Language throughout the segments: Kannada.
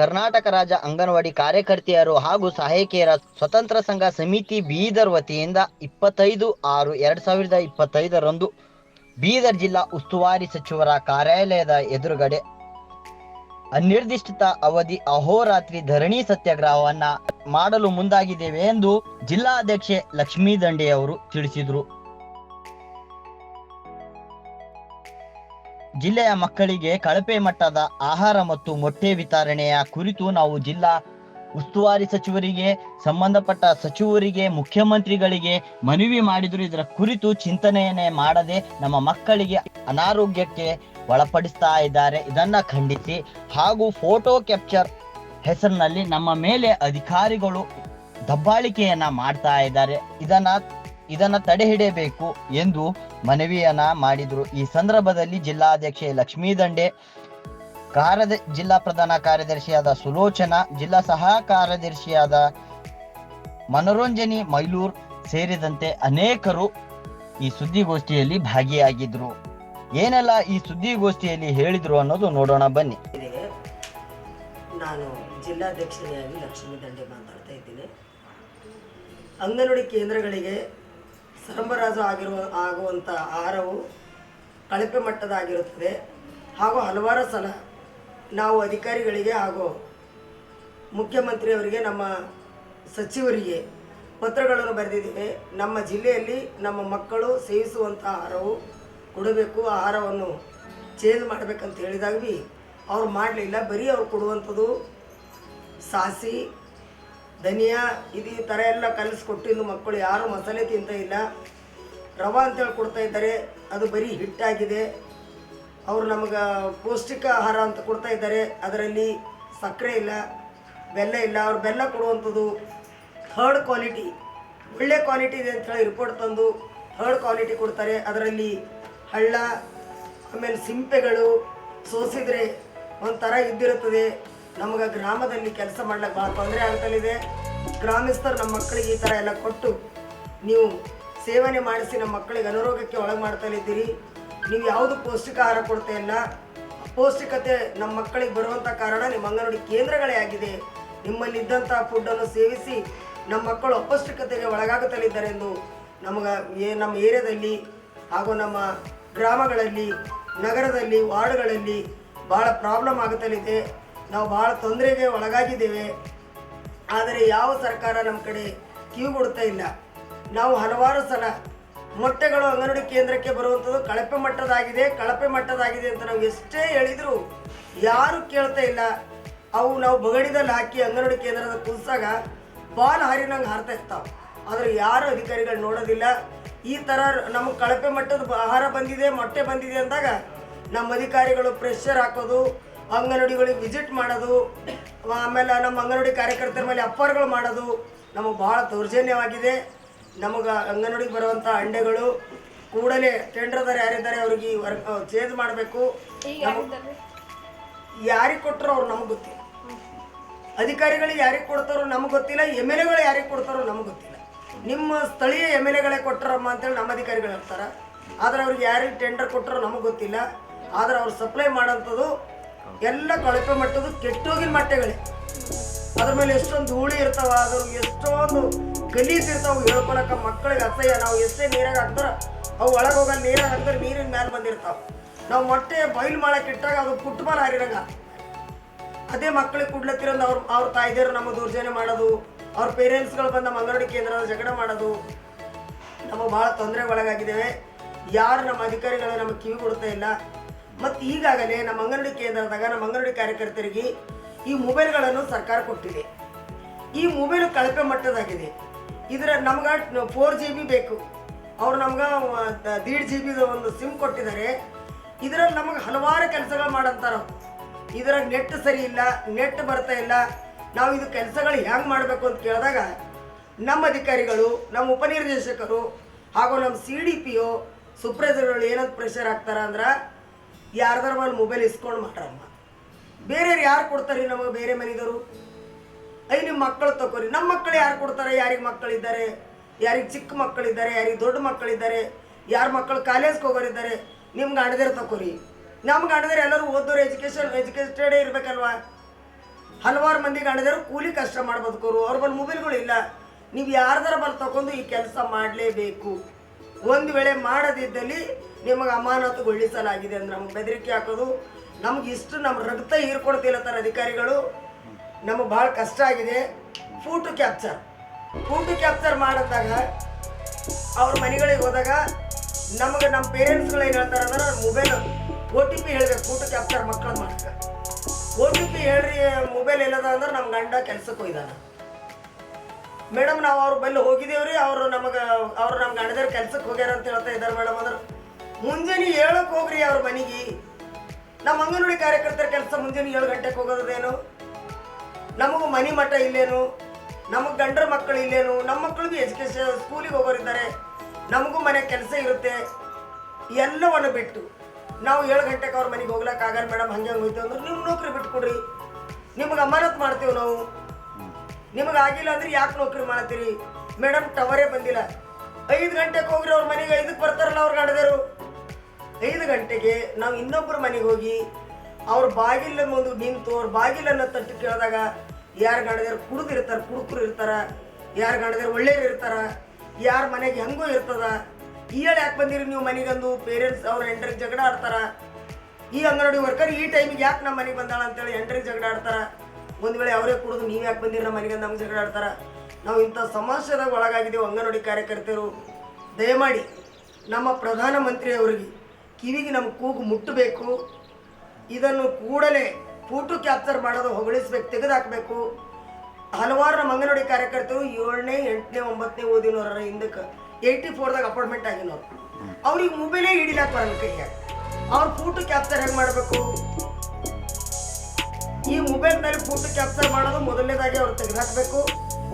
ಕರ್ನಾಟಕ ರಾಜ್ಯ ಅಂಗನವಾಡಿ ಕಾರ್ಯಕರ್ತೆಯರು ಹಾಗೂ ಸಹಾಯಕಿಯರ ಸ್ವತಂತ್ರ ಸಂಘ ಸಮಿತಿ ಬೀದರ್ ವತಿಯಿಂದ ಇಪ್ಪತ್ತೈದು ಆರು ಎರಡ್ ಸಾವಿರದ ಇಪ್ಪತ್ತೈದರಂದು ಬೀದರ್ ಜಿಲ್ಲಾ ಉಸ್ತುವಾರಿ ಸಚಿವರ ಕಾರ್ಯಾಲಯದ ಎದುರುಗಡೆ ಅನಿರ್ದಿಷ್ಟ ಅವಧಿ ಅಹೋರಾತ್ರಿ ಧರಣಿ ಸತ್ಯಾಗ್ರಹವನ್ನ ಮಾಡಲು ಮುಂದಾಗಿದ್ದೇವೆ ಎಂದು ಜಿಲ್ಲಾಧ್ಯಕ್ಷೆ ಲಕ್ಷ್ಮೀ ದಂಡೆಯವರು ತಿಳಿಸಿದರು. ಜಿಲ್ಲೆಯ ಮಕ್ಕಳಿಗೆ ಕಳಪೆ ಮಟ್ಟದ ಆಹಾರ ಮತ್ತು ಮೊಟ್ಟೆ ವಿತರಣೆಯ ಕುರಿತು ನಾವು ಜಿಲ್ಲಾ ಉಸ್ತುವಾರಿ ಸಚಿವರಿಗೆ, ಸಂಬಂಧಪಟ್ಟ ಸಚಿವರಿಗೆ, ಮುಖ್ಯಮಂತ್ರಿಗಳಿಗೆ ಮನವಿ ಮಾಡಿದ್ರು ಇದರ ಕುರಿತು ಚಿಂತನೆಯನ್ನೇ ಮಾಡದೆ ನಮ್ಮ ಮಕ್ಕಳಿಗೆ ಅನಾರೋಗ್ಯಕ್ಕೆ ಒಳಪಡಿಸ್ತಾ ಇದ್ದಾರೆ. ಇದನ್ನ ಖಂಡಿಸಿ ಹಾಗೂ ಫೋಟೋ ಕ್ಯಾಪ್ಚರ್ ಹೆಸರಿನಲ್ಲಿ ನಮ್ಮ ಮೇಲೆ ಅಧಿಕಾರಿಗಳು ದಬ್ಬಾಳಿಕೆಯನ್ನ ಮಾಡ್ತಾ ಇದ್ದಾರೆ. ಇದನ್ನ ಇದನ್ನ ತಡೆ ಹಿಡಿಯಬೇಕು ಎಂದು ಮನವಿಯನ್ನ ಮಾಡಿದ್ರು. ಈ ಸಂದರ್ಭದಲ್ಲಿ ಜಿಲ್ಲಾಧ್ಯಕ್ಷೆ ಲಕ್ಷ್ಮೀ ದಂಡೆ ಕಾರ್ಯದ ಜಿಲ್ಲಾ ಪ್ರಧಾನ ಕಾರ್ಯದರ್ಶಿಯಾದ ಸುಲೋಚನಾ, ಜಿಲ್ಲಾ ಸಹ ಕಾರ್ಯದರ್ಶಿಯಾದ ಮನೋರಂಜನಿ ಮೈಲೂರ್ ಸೇರಿದಂತೆ ಅನೇಕರು ಈ ಸುದ್ದಿಗೋಷ್ಠಿಯಲ್ಲಿ ಭಾಗಿಯಾಗಿದ್ರು. ಏನೆಲ್ಲ ಈ ಸುದ್ದಿಗೋಷ್ಠಿಯಲ್ಲಿ ಹೇಳಿದ್ರು ಅನ್ನೋದು ನೋಡೋಣ ಬನ್ನಿ. ನಾನು ಜಿಲ್ಲಾಧ್ಯಕ್ಷರಾಗಿ ಲಕ್ಷ್ಮೀ ದಂಡೆ ಮಾತಾಡ್ತಾ ಇದ್ದೀನಿ. ಅಂಗನವಾಡಿ ಕೇಂದ್ರಗಳಿಗೆ ಸರಬರಾಜು ಆಗಿರುವ ಆಗುವಂಥ ಆಹಾರವು ಕಳಪೆ ಮಟ್ಟದಾಗಿರುತ್ತದೆ. ಹಾಗೂ ಹಲವಾರು ಸಲ ನಾವು ಅಧಿಕಾರಿಗಳಿಗೆ ಹಾಗೂ ಮುಖ್ಯಮಂತ್ರಿಯವರಿಗೆ, ನಮ್ಮ ಸಚಿವರಿಗೆ ಪತ್ರಗಳನ್ನು ಬರೆದಿದ್ದೇವೆ. ನಮ್ಮ ಜಿಲ್ಲೆಯಲ್ಲಿ ನಮ್ಮ ಮಕ್ಕಳು ಸೇವಿಸುವಂಥ ಆಹಾರವು ಕೊಡಬೇಕು. ಆಹಾರವನ್ನು ಚೇಂಜ್ ಮಾಡಬೇಕಂತ ಹೇಳಿದಾಗ ಭೀ ಅವ್ರು ಮಾಡಲಿಲ್ಲ. ಬರೀ ಅವ್ರು ಕೊಡುವಂಥದ್ದು ಸಾಸಿ ಧನಿಯಾ, ಇದು ಈ ಥರ ಎಲ್ಲ ಕಲಿಸ್ಕೊಟ್ಟಿದ್ದು ಮಕ್ಕಳು ಯಾರು ಮಸಾಲೆ ತಿಂತ ಇಲ್ಲ. ರವಾ ಅಂತೇಳಿ ಕೊಡ್ತಾ ಇದ್ದಾರೆ. ಅದು ಬರೀ ಹಿಟ್ಟಾಗಿದೆ ಅವರು ನಮಗೆ ಪೌಷ್ಟಿಕ ಆಹಾರ ಅಂತ ಕೊಡ್ತಾ ಇದ್ದಾರೆ. ಅದರಲ್ಲಿ ಸಕ್ಕರೆ ಇಲ್ಲ, ಬೆಲ್ಲ ಇಲ್ಲ. ಅವ್ರು ಬೆಲ್ಲ ಕೊಡುವಂಥದ್ದು ಥರ್ಡ್ ಕ್ವಾಲಿಟಿ. ಒಳ್ಳೆ ಕ್ವಾಲಿಟಿ ಇದೆ ಅಂತೇಳಿ ರಿಪೋರ್ಟ್ ತಂದು ಥರ್ಡ್ ಕ್ವಾಲಿಟಿ ಕೊಡ್ತಾರೆ. ಅದರಲ್ಲಿ ಹಳ್ಳ, ಆಮೇಲೆ ಸಿಂಪೆಗಳು, ಸೋಸಿದರೆ ಒಂಥರ ಇದ್ದಿರುತ್ತದೆ. ನಮಗೆ ಗ್ರಾಮದಲ್ಲಿ ಕೆಲಸ ಮಾಡ್ಲಿಕ್ಕೆ ಭಾಳ ತೊಂದರೆ ಆಗ್ತಲಿದೆ. ಗ್ರಾಮಸ್ಥರು ನಮ್ಮ ಮಕ್ಕಳಿಗೆ ಈ ಥರ ಎಲ್ಲ ಕೊಟ್ಟು ನೀವು ಸೇವನೆ ಮಾಡಿಸಿ ನಮ್ಮ ಮಕ್ಕಳಿಗೆ ಅನಾರೋಗ್ಯಕ್ಕೆ ಒಳಗೆ ಮಾಡ್ತಲಿದ್ದೀರಿ ನೀವು ಯಾವುದು ಪೌಷ್ಟಿಕ ಆಹಾರ ಕೊಡ್ತಾ ಇಲ್ಲ. ಪೌಷ್ಟಿಕತೆ ನಮ್ಮ ಮಕ್ಕಳಿಗೆ ಬರುವಂಥ ಕಾರಣ ನಿಮ್ಮ ಅಂಗನವಾಡಿ ಕೇಂದ್ರಗಳೇ ಆಗಿದೆ. ನಿಮ್ಮಲ್ಲಿ ಇದ್ದಂಥ ಫುಡ್ಡನ್ನು ಸೇವಿಸಿ ನಮ್ಮ ಮಕ್ಕಳು ಅಪೌಷ್ಟಿಕತೆಗೆ ಒಳಗಾಗುತ್ತಲಿದ್ದಾರೆ ಎಂದು ನಮಗೆ ಏ, ನಮ್ಮ ಏರಿಯಾದಲ್ಲಿ ಹಾಗೂ ನಮ್ಮ ಗ್ರಾಮಗಳಲ್ಲಿ, ನಗರದಲ್ಲಿ, ವಾರ್ಡ್ಗಳಲ್ಲಿ ಭಾಳ ಪ್ರಾಬ್ಲಮ್ ಆಗುತ್ತಲಿದೆ ನಾವು ಭಾಳ ತೊಂದರೆಗೆ ಒಳಗಾಗಿದ್ದೇವೆ. ಆದರೆ ಯಾವ ಸರ್ಕಾರ ನಮ್ಮ ಕಡೆ ಕಿವಿ ಕೊಡ್ತಾ ಇಲ್ಲ. ನಾವು ಹಲವಾರು ಸಲ ಮೊಟ್ಟೆಗಳು ಅಂಗನವಾಡಿ ಕೇಂದ್ರಕ್ಕೆ ಬರುವಂಥದ್ದು ಕಳಪೆ ಮಟ್ಟದಾಗಿದೆ ಕಳಪೆ ಮಟ್ಟದಾಗಿದೆ ಅಂತ ನಾವು ಎಷ್ಟೇ ಹೇಳಿದರೂ ಯಾರು ಕೇಳ್ತಾ ಇಲ್ಲ. ಅವು ನಾವು ಬಗಡಿದಲ್ಲಿ ಹಾಕಿ ಅಂಗನವಾಡಿ ಕೇಂದ್ರದ ಕುಲ್ಸಾಗ ಬಾಲ್ ಹಾರಿನಂಗೆ ಹಾರ್ತಾ ಇರ್ತಾವೆ. ಆದರೆ ಯಾರು ಅಧಿಕಾರಿಗಳು ನೋಡೋದಿಲ್ಲ. ಈ ಥರ ನಮಗೆ ಕಳಪೆ ಮಟ್ಟದ ಆಹಾರ ಬಂದಿದೆ, ಮೊಟ್ಟೆ ಬಂದಿದೆ ಅಂದಾಗ ನಮ್ಮ ಅಧಿಕಾರಿಗಳು ಪ್ರೆಷರ್ ಹಾಕೋದು ಅಂಗನವಾಡಿಗಳಿಗೆ ವಿಸಿಟ್ ಮಾಡೋದು ಆಮೇಲೆ ನಮ್ಮ ಅಂಗನವಾಡಿ ಕಾರ್ಯಕರ್ತರ ಮೇಲೆ ಅಪ್ಪರ್ಗಳು ಮಾಡೋದು ನಮಗೆ ಭಾಳ ದೌರ್ಜನ್ಯವಾಗಿದೆ. ನಮಗೆ ಅಂಗನವಾಡಿಗೆ ಬರುವಂಥ ಅಂಡೆಗಳು ಕೂಡಲೇ ಟೆಂಡರ್ದಾರ ಯಾರಿದ್ದಾರೆ ಅವ್ರಿಗೆ ವರ್ಕ್ ಚೇಂಜ್ ಮಾಡಬೇಕು. ಯಾರಿಗೆ ಕೊಟ್ಟರು ಅವ್ರು ನಮಗೆ ಗೊತ್ತಿಲ್ಲ. ಅಧಿಕಾರಿಗಳಿಗೆ ಯಾರಿಗೆ ಕೊಡ್ತಾರೋ ನಮಗೆ ಗೊತ್ತಿಲ್ಲ ಎಂ ಎಲ್ ಎಗಳು ಯಾರಿಗೆ ಕೊಡ್ತಾರೋ ನಮಗೆ ಗೊತ್ತಿಲ್ಲ. ನಿಮ್ಮ ಸ್ಥಳೀಯ ಎಂ ಎಲ್ ಎಗಳೇ ಕೊಟ್ಟರಮ್ಮ ಅಂತೇಳಿ ನಮ್ಮ ಅಧಿಕಾರಿಗಳು ಇರ್ತಾರೆ ಆದರೆ ಅವ್ರಿಗೆ ಯಾರಿಗೆ ಟೆಂಡರ್ ಕೊಟ್ಟರೋ ನಮಗೆ ಗೊತ್ತಿಲ್ಲ. ಆದರೆ ಅವ್ರು ಸಪ್ಲೈ ಮಾಡೋಂಥದ್ದು ಎಲ್ಲ ಕಳಪೆ ಮಟ್ಟದ್ದು ಕೆಟ್ಟೋಗಿನ ಮಟ್ಟಗಳೇ ಅದ್ರ ಮೇಲೆ ಎಷ್ಟೊಂದು ಧೂಳಿ ಇರ್ತಾವ ಅದ್ರ ಎಷ್ಟೊಂದು ಗಲೀಸ್ ಇರ್ತಾವ ಹೇಳ್ಕೊಳಕ ಮಕ್ಕಳಿಗೆ ಅಸಹ್ಯ. ನಾವು ಎಷ್ಟೇ ನೀರಾಗ ಹಾಕ್ತಾರ ಅವು ಒಳಗೆ ಹೋಗಲ್ಲ, ನೀರಾಗ ಹಾಕ್ತಾರೆ ನೀರಿನ ಮೇಲೆ ಬಂದಿರ್ತಾವ. ನಾವು ಮೊಟ್ಟೆ ಬಯಲು ಮಾಡಕ್ಕೆ ಇಟ್ಟಾಗ ಅದು ಫುಟ್ಬಾಲ್ ಹಾರಿರಂಗ. ಅದೇ ಮಕ್ಕಳಿಗೆ ಕುಡ್ಲತ್ತಿರೋದು ಅವ್ರ ಅವ್ರ ತಾಯಿದೇರು ನಮ್ಮ ದೌರ್ಜನ್ಯ ಮಾಡೋದು, ಅವ್ರ ಪೇರೆಂಟ್ಸ್ಗಳು ಬಂದ ನಮ್ಮ ಅಂಗನವಾಡಿ ಕೇಂದ್ರದ ಜಗಳ ಮಾಡೋದು, ನಮಗೆ ಭಾಳ ತೊಂದರೆಗೆ ಒಳಗಾಗಿದ್ದೇವೆ ಯಾರು ನಮ್ಮ ಅಧಿಕಾರಿಗಳು ನಮಗೆ ಕಿವಿ ಕೊಡ್ತಾ ಇಲ್ಲ ಮತ್ತು ಈಗಾಗಲೇ ನಮ್ಮ ಅಂಗನವಾಡಿ ಕೇಂದ್ರದಾಗ ನಮ್ಮ ಅಂಗನವಾಡಿ ಕಾರ್ಯಕರ್ತರಿಗೆ ಈ ಮೊಬೈಲ್ಗಳನ್ನು ಸರ್ಕಾರ ಕೊಟ್ಟಿದೆ. ಈ ಮೊಬೈಲ್ ಕಳಪೆ ಮಟ್ಟದಾಗಿದೆ. ಇದರ ನಮ್ಗೆ ಫೋರ್ ಜಿ ಬಿ ಬೇಕು. ಅವ್ರು ನಮ್ಗೆ ದೀಡ್ ಜಿ ಬಿದು ಒಂದು ಸಿಮ್ ಕೊಟ್ಟಿದ್ದಾರೆ. ಇದರಲ್ಲಿ ನಮಗೆ ಹಲವಾರು ಕೆಲಸಗಳು ಮಾಡಂತಾರ ಇದರ ನೆಟ್ ಸರಿ ಇಲ್ಲ, ನೆಟ್ ಬರ್ತಾ ಇಲ್ಲ. ನಾವು ಇದು ಕೆಲಸಗಳು ಹ್ಯಾಂಗೆ ಮಾಡಬೇಕು ಅಂತ ಕೇಳಿದಾಗ ನಮ್ಮ ಅಧಿಕಾರಿಗಳು, ನಮ್ಮ ಉಪನಿರ್ದೇಶಕರು ಹಾಗೂ ನಮ್ಮ ಸಿ ಡಿ ಪಿ ಒ ಸುಪ್ರೇಸರ್ಗಳು ಏನಂತ ಪ್ರೆಷರ್ ಹಾಕ್ತಾರ ಅಂದ್ರೆ ಯಾರ್ದಾರ ಒಂದು ಮೊಬೈಲ್ ಇಸ್ಕೊಂಡು ಮಾಡ್ರಮ್ಮ ಬೇರೆಯವ್ರು ಯಾರು ಕೊಡ್ತಾರೆ ನಮಗೆ ಬೇರೆ ಮನೆದವರು? ಐ ನಿಮ್ಮ ಮಕ್ಕಳು ತಗೋರಿ ನಮ್ಮ ಮಕ್ಕಳು ಯಾರು ಕೊಡ್ತಾರೆ? ಯಾರಿಗೆ ಮಕ್ಕಳಿದ್ದಾರೆ? ಯಾರಿಗೆ ಚಿಕ್ಕ ಮಕ್ಕಳಿದ್ದಾರೆ? ಯಾರಿಗೆ ದೊಡ್ಡ ಮಕ್ಕಳಿದ್ದಾರೆ? ಯಾರ ಮಕ್ಕಳು ಕಾಲೇಜ್ಗೆ ಹೋಗೋರಿದ್ದಾರೆ? ನಿಮ್ಗೆ ಅಣದಿರ ತಗೋರಿ ನಮ್ಗೆ ಅಣದಿರ ಎಲ್ಲರೂ ಓದೋರು ಎಜುಕೇಷನ್ ಎಜುಕೇಟೆಡೇ ಇರಬೇಕಲ್ವಾ? ಹಲವಾರು ಮಂದಿಗೆ ಗಂಡದರು ಕೂಲಿ ಕಷ್ಟ ಮಾಡಿ ಬದುಕೋರು ಅವ್ರ ಬಲ್ಲಿ ಮೊಬೈಲ್ಗಳು ಇಲ್ಲ. ನೀವು ಯಾರ್ದಾರ ಬಲ್ಲಿ ತಗೊಂಡು ಈ ಕೆಲಸ ಮಾಡಲೇಬೇಕು. ಒಂದು ವೇಳೆ ಮಾಡದಿದ್ದಲ್ಲಿ ನಿಮಗೆ ಅಮಾನತುಗೊಳಿಸಲಾಗಿದೆ ಅಂದ್ರೆ ನಮ್ಗೆ ಬೆದರಿಕೆ ಹಾಕೋದು. ನಮ್ಗೆ ಇಷ್ಟು ನಮ್ಮ ರಕ್ತ ಹೀರ್ಕೊಡ್ತಿಲ್ಲತ್ತಾರ ಅಧಿಕಾರಿಗಳು. ನಮಗೆ ಭಾಳ ಕಷ್ಟ ಆಗಿದೆ. Photo capture. ಫೋಟೋ ಕ್ಯಾಪ್ಚರ್ ಮಾಡಿದಾಗ ಅವ್ರ ಮನೆಗಳಿಗೆ ಹೋದಾಗ ನಮಗೆ ನಮ್ಮ ಪೇರೆಂಟ್ಸ್ಗಳು ಏನು ಹೇಳ್ತಾರೆ ಅಂದ್ರೆ ಮೊಬೈಲ್ ಓ ಟಿ ಪಿ ಹೇಳ್ಬೇಕು, ಫೋಟೋ ಕ್ಯಾಪ್ಚರ್ ಮಕ್ಕಳ ಮಾಡ್ತಾರೆ ಒ ಟಿ ಪಿ ಹೇಳ್ರಿ, ಮೊಬೈಲ್ ಎಲ್ಲದ ಅಂದ್ರೆ ನಮ್ಮ ಗಂಡ ಕೆಲ್ಸಕ್ಕೆ ಹೋಯ್ದಾನ ಮೇಡಮ್, ನಾವು ಅವ್ರ ಬಲ್ಲಿ ಹೋಗಿದ್ದೇವ್ರಿ ಅವರು ನಮಗೆ, ಅವ್ರು ನಮ್ಮ ಗಂಡದವ್ರ ಕೆಲ್ಸಕ್ಕೆ ಹೋಗ್ಯಾರ ಅಂತ ಹೇಳ್ತಾ ಇದ್ದಾರೆ ಮೇಡಮ್ ಅಂದ್ರೆ. ಮುಂಜಾನೆ ಏಳಕ್ಕೆ ಹೋಗ್ರಿ ಅವ್ರ ಮನೆಗೆ. ನಮ್ಮ ಅಂಗನವಾಡಿ ಕಾರ್ಯಕರ್ತರ ಕೆಲಸ ಮುಂಜಾನೆ ಏಳು ಗಂಟೆಗೆ ಹೋಗೋದೇನು ನಮಗೂ ಮನಿ ಮಠ ಇಲ್ಲೇನು? ನಮಗೆ ಗಂಡರ ಮಕ್ಕಳು ಇಲ್ಲೇನು? ನಮ್ಮ ಮಕ್ಕಳಿಗೂ ಎಜುಕೇಶನ್ ಸ್ಕೂಲಿಗೆ ಹೋಗೋರಿದ್ದಾರೆ. ನಮಗೂ ಮನೆ ಕೆಲಸ ಇರುತ್ತೆ. ಎಲ್ಲವನ್ನು ಬಿಟ್ಟು ನಾವು ಏಳು ಗಂಟೆಗೆ ಅವ್ರ ಮನೆಗೆ ಹೋಗ್ಲಕ್ಕೆ ಆಗಲ್ಲ ಮೇಡಮ್, ಹಂಗೆ ಹೋಯ್ತು ಅಂದ್ರೆ. ನಿಮ್ಮ ನೌಕರಿ ಬಿಟ್ಕೊಡ್ರಿ. ನಿಮ್ಗೆ ಅಮಾನತ್ ಮಾಡ್ತೀವಿ ನಾವು. ನಿಮಗೆ ಆಗಿಲ್ಲ ಅಂದ್ರೆ ಯಾಕೆ ನೌಕರಿ ಮಾಡತ್ತೀರಿ? ಮೇಡಮ್, ಟವರೇ ಬಂದಿಲ್ಲ. ಐದು ಗಂಟೆಗೆ ಹೋಗ್ರಿ, ಅವ್ರ ಮನೆಗೆ ಐದಕ್ಕೆ ಬರ್ತಾರಲ್ಲ ಅವ್ರು ಗಂಡದರು ಐದು ಗಂಟೆಗೆ ನಾವು ಇನ್ನೊಬ್ಬರ ಮನೆಗೆ ಹೋಗಿ ಅವ್ರ ಬಾಗಿಲ ಒಂದು ನಿಂತು ಅವ್ರ ಬಾಗಿಲನ್ನು ತಟ್ಟು ಕೇಳಿದಾಗ ಯಾರು ಗಂಡದರು ಕುಡಿದಿರ್ತಾರೆ ಕುಡುಕರು ಇರ್ತಾರ, ಯಾರು ಗಂಡದರು ಒಳ್ಳೆಯರು ಇರ್ತಾರ, ಯಾರ ಮನೆಗೆ ಹೆಂಗೂ ಇರ್ತದ ಹೇಳಿ ಯಾಕೆ ಬಂದಿರಿ ನೀವು ಮನೆಗಂದು? ಪೇರೆಂಟ್ಸ್ ಅವ್ರ ಎಂಟ್ರಿಗೆ ಜಗಳ ಆಡ್ತಾರ. ಈ ಅಂಗನವಾಡಿ ವರ್ಕರ್ ಈ ಟೈಮಿಗೆ ಯಾಕೆ ನಮ್ಮ ಮನೆಗೆ ಬಂದಾಳ ಅಂತೇಳಿ ಎಂಟ್ರಿಗೆ ಜಗಳ ಆಡ್ತಾರ. ಒಂದು ವೇಳೆ ಅವರೇ ಕುಡಿದು ನೀವು ಯಾಕೆ ಬಂದಿರಿ ನಮ್ಮ ಮನೆಗೆ ನಮ್ಗೆ ಜಗಳ ಆಡ್ತಾರ ನಾವು ಇಂಥ ಸಮಸ್ಯೆದಾಗ ಒಳಗಾಗಿದ್ದೇವೆ ಅಂಗನವಾಡಿ ಕಾರ್ಯಕರ್ತರು ದಯಮಾಡಿ ನಮ್ಮ ಪ್ರಧಾನಮಂತ್ರಿ ಅವರಿಗೆ ಕಿವಿಗೆ ನಮ್ಮ ಕೂಗು ಮುಟ್ಟಬೇಕು. ಇದನ್ನು ಕೂಡಲೇ ಫೋಟೋ ಕ್ಯಾಪ್ಚರ್ ಮಾಡೋದು ಹೊಗಳಿಸ್ಬೇಕು ತೆಗೆದುಹಾಕಬೇಕು ಹಲವಾರು ನಮ್ಮ ಅಂಗನವಾಡಿ ಕಾರ್ಯಕರ್ತರು ಏಳನೇ, ಎಂಟನೇ, ಒಂಬತ್ತನೇ ಓದಿನವರ ಹಿಂದಕ್ಕೆ ಏಯ್ಟಿ ಫೋರ್ದಾಗ ಅಪಾರ್ಟ್ಮೆಂಟ್ ಆಗಿನವ್ರು. ಅವ್ರಿಗೆ ಮೊಬೈಲೇ ಹಿಡಿಲಾಕ ಬರಲ್ಲ ಕೈಗೆ ಅವ್ರ ಫೋಟೋ ಕ್ಯಾಪ್ಚರ್ ಹೆಂಗೆ ಮಾಡಬೇಕು? ಈ ಮೊಬೈಲ್ ಮೊಬೈಲ್ನಲ್ಲಿ ಫೋಟೋ ಕ್ಯಾಪ್ಚರ್ ಮಾಡೋದು ಮೊದಲನೇದಾಗಿ ಅವ್ರು ತೆಗೆದುಹಾಕಬೇಕು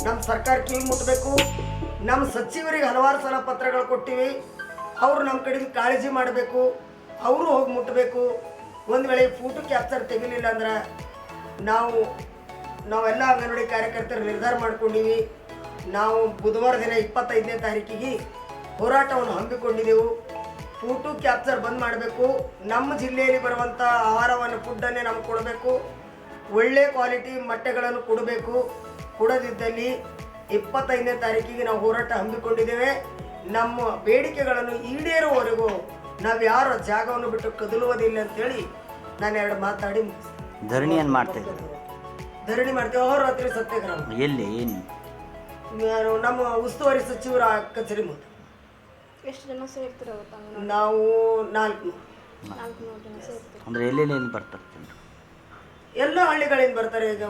ನಮ್ಮ ಸರ್ಕಾರ ಕಿವಿ ಮುಟ್ಟಬೇಕು ನಮ್ಮ ಸಚಿವರಿಗೆ ಹಲವಾರು ಸಲ ಪತ್ರಗಳು ಕೊಟ್ಟಿವಿ. ಅವರು ನಮ್ಮ ಕಡೆಯಿಂದ ಕಾಳಜಿ ಮಾಡಬೇಕು. ಅವರು ಹೋಗಿ ಮುಟ್ಟಬೇಕು ಒಂದು ವೇಳೆ ಫೋಟೋ ಕ್ಯಾಪ್ಚರ್ ತೆಗಿಲಿಲ್ಲ ಅಂದ್ರೆ ನಾವು, ನಾವೆಲ್ಲ ಅಂಗನವಾಡಿ ಕಾರ್ಯಕರ್ತರು ನಿರ್ಧಾರ ಮಾಡ್ಕೊಂಡಿವಿ. ನಾವು ಬುಧವಾರ ದಿನ ಇಪ್ಪತ್ತೈದನೇ ತಾರೀಕಿಗೆ ಹೋರಾಟವನ್ನು ಹಮ್ಮಿಕೊಂಡಿದ್ದೆವು ಫೋಟೋ ಕ್ಯಾಪ್ಚರ್ ಬಂದ್ ಮಾಡಬೇಕು. ನಮ್ಮ ಜಿಲ್ಲೆಯಲ್ಲಿ ಬರುವಂಥ ಆಹಾರವನ್ನು ಫುಡ್ಡನ್ನೇ ನಮ್ಗೆ ಕೊಡಬೇಕು. ಒಳ್ಳೆ ಕ್ವಾಲಿಟಿ ಮೊಟ್ಟೆಗಳನ್ನು ಕೊಡಬೇಕು. ಕೊಡದಿದ್ದಲ್ಲಿ ಇಪ್ಪತ್ತೈದನೇ ತಾರೀಕಿಗೆ ನಾವು ಹೋರಾಟ ಹಮ್ಮಿಕೊಂಡಿದ್ದೇವೆ. ನಮ್ಮ ಬೇಡಿಕೆಗಳನ್ನು ಈಡೇರುವವರೆಗೂ ನಾವು ಯಾರ ಜಾಗವನ್ನು ಬಿಟ್ಟು ಕದಲುವುದಿಲ್ಲ ಅಂತೇಳಿ ನಾನು ಎರಡು ಮಾತಾಡಿ ಧರಣಿಯನ್ನು ಮಾಡ್ತೇವೆ ಧರಣಿ ಮಾಡ್ತೇವೆ. ಅವ್ರ ರಾತ್ರಿ ಸತ್ಯಾಗ್ರಹ. ಎಲ್ಲಿ ಏನು? ನಮ್ಮ ಉಸ್ತುವಾರಿ ಸಚಿವರ ಕಚೇರಿ ಮುಂದೆ. ಎಷ್ಟು ಜನ ನಾವು ನಾಲ್ಕು. ನಾಲ್ಕು ಜನ ಸೇರ್ತೀರ ಅಂದ್ರೆ ಎಲ್ಲೆಲ್ಲಿ ಬರ್ತಾರೆ ಎಲ್ಲ ಹಳ್ಳಿಗಳಿಂದ ಬರ್ತಾರೆ. ಈಗ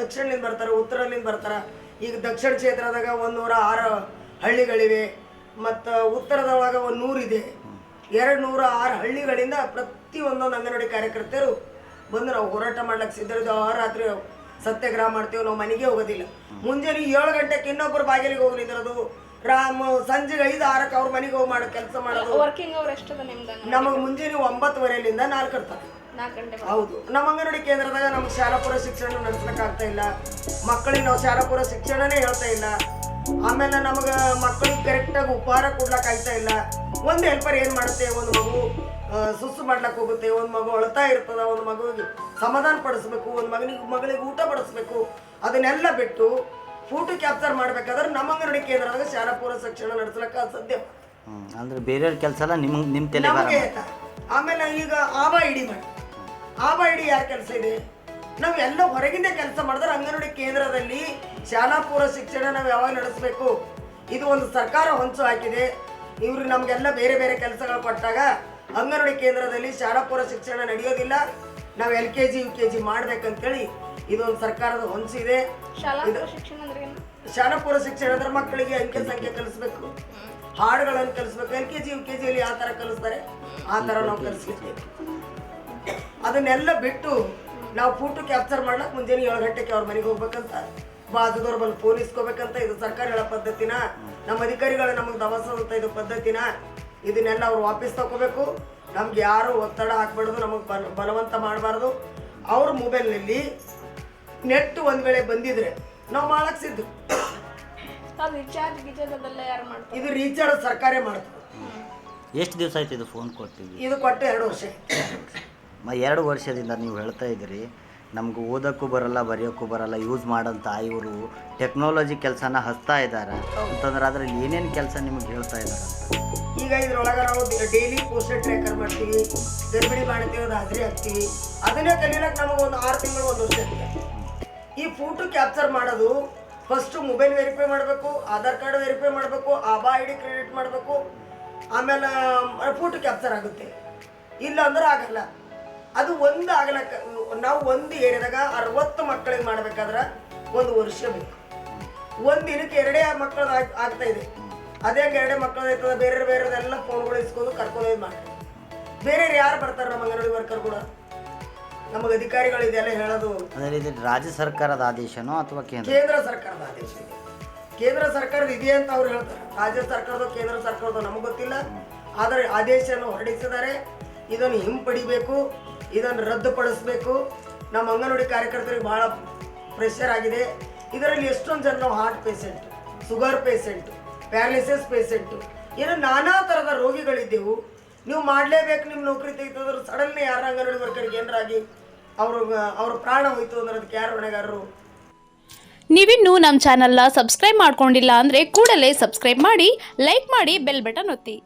ದಕ್ಷಿಣದಿಂದ ಬರ್ತಾರೆ ಉತ್ತರದಿಂದ ಬರ್ತಾರೆ. ಈಗ ದಕ್ಷಿಣ ಕ್ಷೇತ್ರದಾಗ ಒಂದು ನೂರ ಆರು ಹಳ್ಳಿಗಳಿವೆ. ಮತ್ತು ಉತ್ತರದೊಳಗೆ ಒಂದು ನೂರಿದೆ. ಎರಡು ನೂರ ಆರು ಹಳ್ಳಿಗಳಿಂದ ಪ್ರತಿ ಒಂದೊಂದು ಅಂಗನವಾಡಿ ಕಾರ್ಯಕರ್ತರು ಬಂದು ನಾವು ಹೋರಾಟ ಮಾಡ್ಲಿಕ್ಕೆ ಸಿದ್ಧರಿದ್ದು ಆ ರಾತ್ರಿ ಸತ್ಯಾಗ್ರಹ ಮಾಡ್ತೇವೆ ನಾವು ಮನೆಗೆ ಹೋಗೋದಿಲ್ಲ. ಮುಂಜಾನೆ ಏಳು ಗಂಟೆಗೆ ಇನ್ನೊಬ್ಬರು ಬಾಗಿಲಿಗೆ ಹೋಗಿ ನಿಂತಿರೋದು. ರಾಮ ಸಂಜೆ ಐದು ಆರಕ್ಕೆ ಅವ್ರ ಮನೆಗೆ ಹೋಗಿ ಮಾಡೋ ಕೆಲಸ ಮಾಡೋದು. ನಮಗೆ ಮುಂಜಾನೆ ಒಂಬತ್ತುವರೆಯಿಂದ ನಾಲ್ಕು ಇರ್ತಾರೆ ಹೌದು. ನಮ್ಮ ಅಂಗನವಾಡಿ ಕೇಂದ್ರದಾಗ ನಮ್ಗೆ ಶಾಲಾಪುರ ಶಿಕ್ಷಣ ನಡೆಸ್ಲಿಕ್ಕೆ ಆಗ್ತಾ ಇಲ್ಲ. ಮಕ್ಕಳಿಗೆ ನಾವು ಶಾಲಾಪುರ ಶಿಕ್ಷಣನೇ ಹೇಳ್ತಾ ಇಲ್ಲ. ಆಮೇಲೆ ನಮಗೆ ಮಕ್ಕಳಿಗೆ ಕರೆಕ್ಟಾಗಿ ಉಪಹಾರ ಕೊಡ್ಲಕ್ಕೆ ಆಗ್ತಾ ಇಲ್ಲ. ಒಂದು ಹೆಲ್ಪರ್ ಏನು ಮಾಡುತ್ತೆ? ಒಂದು ಮಗು ಸುಸ್ಸು ಮಾಡ್ಲಕ್ಕೆ ಹೋಗುತ್ತೆ. ಒಂದು ಮಗು ಅಳ್ತಾ ಇರ್ತದ ಒಂದು ಮಗುವಿಗೆ ಸಮಾಧಾನ ಪಡಿಸ್ಬೇಕು ಒಂದು ಮಗನಿಗೆ ಮಗಳಿಗೆ ಊಟ ಬಡಿಸ್ಬೇಕು. ಅದನ್ನೆಲ್ಲ ಬಿಟ್ಟು ಫೋಟೋ ಕ್ಯಾಪ್ಚರ್ ಮಾಡ್ಬೇಕಾದ್ರೆ ನಮ್ಮ ಅಂಗನವಾಡಿ ಕೇಂದ್ರದಾಗ ಶಾಲಾಪುರ ಶಿಕ್ಷಣ ನಡೆಸ್ಲಿಕ್ಕೆ ಅಸಾಧ್ಯ ಅಂದ್ರೆ ಬೇರೆಯವ್ರ ಕೆಲಸ ಎಲ್ಲ ನಿಮ್ ನಿಮ್ಮ ತಲೆ? ಆಮೇಲೆ ಈಗ ಆವಾ ಇಡಿ ಮಾಡಿ. ಆಬಾ ಇಡಿ ಯಾರ ಕೆಲಸ ಇದೆ? ನಾವು ಎಲ್ಲ ಹೊರಗಿಂದ ಕೆಲಸ ಮಾಡಿದ್ರೆ ಅಂಗನವಾಡಿ ಕೇಂದ್ರದಲ್ಲಿ ಶಾಲಾ ಪೂರ್ವ ಶಿಕ್ಷಣ ನಾವು ಯಾವಾಗ ನಡೆಸಬೇಕು? ಇದು ಒಂದು ಸರ್ಕಾರ ಹೊಂಚು ಹಾಕಿದೆ. ಇವರು ನಮಗೆಲ್ಲ ಬೇರೆ ಬೇರೆ ಕೆಲಸಗಳು ಕೊಟ್ಟಾಗ ಅಂಗನವಾಡಿ ಕೇಂದ್ರದಲ್ಲಿ ಶಾಲಾ ಪೂರ್ವ ಶಿಕ್ಷಣ ನಡೆಯೋದಿಲ್ಲ. ನಾವು L K G U K G ಮಾಡ್ಬೇಕಂತೇಳಿ ಇದೊಂದು ಸರ್ಕಾರದ ಹೊಂಚು ಇದೆ. ಶಾಲಾ ಪೂರ್ವ ಶಿಕ್ಷಣ ಅಂದ್ರೆ ಮಕ್ಕಳಿಗೆ ಅಂಕೆ ಸಂಖ್ಯೆ ಕಲಿಸ್ಬೇಕು. ಹಾಡುಗಳನ್ನು ಕಲಿಸ್ಬೇಕು. L K G U K ಜಿಯಲ್ಲಿ ಯಾವ ಥರ ಕಲಿಸ್ತಾರೆ? ಆ ಥರ ನಾವು ಕಲಿಸ್ಬೇಕು. ಅದನ್ನೆಲ್ಲ ಬಿಟ್ಟು ನಾವು ಫೋಟೋ ಕ್ಯಾಪ್ಚರ್ ಮಾಡ್ಲಕ್ ಮುಂಜಾನೆ ಏಳು ಗಂಟೆಗೆ ಅವ್ರ ಮನೆಗೆ ಹೋಗ್ಬೇಕಂತ. ಬಾಜುದವ್ರು ಬಂದು ಪೊಲೀಸ್ಕೋಬೇಕಂತ ಇದು ಸರ್ಕಾರ ಹೇಳೋ ಪದ್ಧತಿನ. ನಮ್ಮ ಅಧಿಕಾರಿಗಳು ನಮಗೆ ದವಸದಂತ ಇದು ಪದ್ಧತಿನ. ಇದನ್ನೆಲ್ಲ ಅವ್ರು ವಾಪಸ್ ತಗೋಬೇಕು ನಮ್ಗೆ ಯಾರು ಒತ್ತಡ ಹಾಕ್ಬಾರ್ದು ನಮಗೆ ಬಲ ಬಲವಂತ ಮಾಡಬಾರ್ದು. ಅವ್ರ ಮೊಬೈಲ್ನಲ್ಲಿ ನೆಟ್ ಒಂದು ವೇಳೆ ಬಂದಿದ್ರೆ ನಾವು ಮಾಡಕ್ ಸಿದ್ದು ಅದು ರಿಚಾರ್ಜ್ ಗಿಚಾರ್ಜ್ ಅದೆಲ್ಲ ಯಾರು ಇದು ರೀಚಾರ್ಜ್ ಸರ್ಕಾರೇ ಮಾಡ್ತದೆ. ಎಷ್ಟು ದಿವಸ ಆಯ್ತು ಇದು ಫೋನ್ ಕೊಟ್ಟಿವಿ ಇದು ಕೊಟ್ಟು ಎರಡು ವರ್ಷ ಮ, ಎರಡು ವರ್ಷದಿಂದ ನೀವು ಹೇಳ್ತಾ ಇದ್ದೀರಿ, ನಮ್ಗೆ ಓದೋಕ್ಕೂ ಬರಲ್ಲ, ಬರೆಯೋಕ್ಕೂ ಬರಲ್ಲ, ಯೂಸ್ ಮಾಡೋಂಥ ಇವರು ಟೆಕ್ನಾಲಜಿ ಕೆಲಸನ ಹಚ್ತಾ ಇದ್ದಾರೆ. ಅಂತಂದ್ರೆ ಅದರಲ್ಲಿ ಏನೇನು ಕೆಲಸ ನಿಮ್ಗೆ ಹೇಳ್ತಾ ಇದ್ದಾರೆ ಈಗ ಇದ್ರೊಳಗೆ ನಾವು ಡೈಲಿ ಪೋಸ್ಟರ್ ಟ್ರ್ಯಾಕರ್ ಮಾಡ್ತೀವಿ, ಗರ್ಭಿಣಿ ಮಾಡ್ತೀವಿ ಒಂದು ಹಾಜರಿ ಹಾಕ್ತೀವಿ. ಅದನ್ನೇ ಕಲಿಯೋಕೆ ನಮಗೆ ಒಂದು ಆರು ತಿಂಗಳು ಒಂದು ವರ್ಷ ಈ ಫೋಟೋ ಕ್ಯಾಪ್ಚರ್ ಮಾಡೋದು ಫಸ್ಟು ಮೊಬೈಲ್ ವೆರಿಫೈ ಮಾಡಬೇಕು, ಆಧಾರ್ ಕಾರ್ಡ್ ವೆರಿಫೈ ಮಾಡಬೇಕು ಆಬಾ ಐ ಡಿ ಕ್ರೆಡಿಟ್ ಮಾಡಬೇಕು. ಆಮೇಲೆ ಫೋಟೋ ಕ್ಯಾಪ್ಚರ್ ಆಗುತ್ತೆ. ಇಲ್ಲ ಅಂದ್ರೆ ಆಗಲ್ಲ. ಅದು ಒಂದು ಆಗಲಕ್ಕ ನಾವು ಒಂದು ಏರಿಯಾದಾಗ ಅರವತ್ತು ಮಕ್ಕಳಿಗೆ ಮಾಡ್ಬೇಕಾದ್ರೆ ಒಂದು ವರ್ಷ ಬೇಕು. ಒಂದು ದಿನಕ್ಕೆ ಎರಡೇ ಮಕ್ಕಳು ಆಗ್ತಾ ಇದೆ. ಅದೇ ಎರಡೇ ಮಕ್ಕಳು ಆಯ್ತದ ಬೇರೆ ಬೇರೆದೆಲ್ಲ ಫೋನ್ಗಳು ಇಸ್ಕೊಂಡು ಕರ್ಕೊಂಡು ಮಾಡ್ತಾರೆ. ಬೇರೆ ಯಾರು ಬರ್ತಾರೆ ನಮ್ಮ ಅಂಗನವಾಡಿ ವರ್ಕರ್ ಕೂಡ? ನಮಗೆ ಅಧಿಕಾರಿಗಳು ಇದೆಲ್ಲ ಹೇಳೋದು ರಾಜ್ಯ ಸರ್ಕಾರದ ಆದೇಶನೋ ಅಥವಾ ಕೇಂದ್ರ? ಕೇಂದ್ರ ಸರ್ಕಾರದ ಆದೇಶ ಕೇಂದ್ರ ಸರ್ಕಾರದ ಇದೆ ಅಂತ ಅವ್ರು ಹೇಳ್ತಾರೆ. ರಾಜ್ಯ ಸರ್ಕಾರದ ಕೇಂದ್ರ ಸರ್ಕಾರದ ನಮಗೆ ಗೊತ್ತಿಲ್ಲ. ಆದರೆ ಆದೇಶವನ್ನು ಹೊರಡಿಸಿದ್ದಾರೆ. ಇದನ್ನು ಹಿಂಪಡಿಬೇಕು. ಇದನ್ನು ರದ್ದುಪಡಿಸಬೇಕು. ನಮ್ಮ ಅಂಗನವಾಡಿ ಕಾರ್ಯಕರ್ತರಿಗೆ ಭಾಳ ಪ್ರೆಷರ್ ಆಗಿದೆ. ಇದರಲ್ಲಿ ಎಷ್ಟೊಂದು ಜನ ನಾವು heart patient sugar patient paralysis patient ಏನೋ ನಾನಾ ಥರದ ರೋಗಿಗಳಿದ್ದೆವು. ನೀವು ಮಾಡಲೇಬೇಕು ನಿಮ್ಮ ನೌಕರಿ ತೆಗಿತಂದ್ರೆ ಸಡನ್ಲಿ ಯಾರ ಅಂಗನವಾಡಿ ವರ್ಕರ್ಗೆ ಏನರಾಗಿ ಅವರು, ಅವ್ರ ಪ್ರಾಣ ಹೋಯ್ತು ಅಂದ್ರೆ ಅದಕ್ಕೆ ಯಾರು ಹೊಣೆಗಾರರು? ನೀವಿನ್ನೂ ನಮ್ಮ ಚಾನಲ್ನ ಸಬ್ಸ್ಕ್ರೈಬ್ ಮಾಡ್ಕೊಂಡಿಲ್ಲ ಅಂದರೆ ಕೂಡಲೇ ಸಬ್ಸ್ಕ್ರೈಬ್ ಮಾಡಿ ಲೈಕ್ ಮಾಡಿ ಬೆಲ್ ಬಟನ್ ಒತ್ತಿ.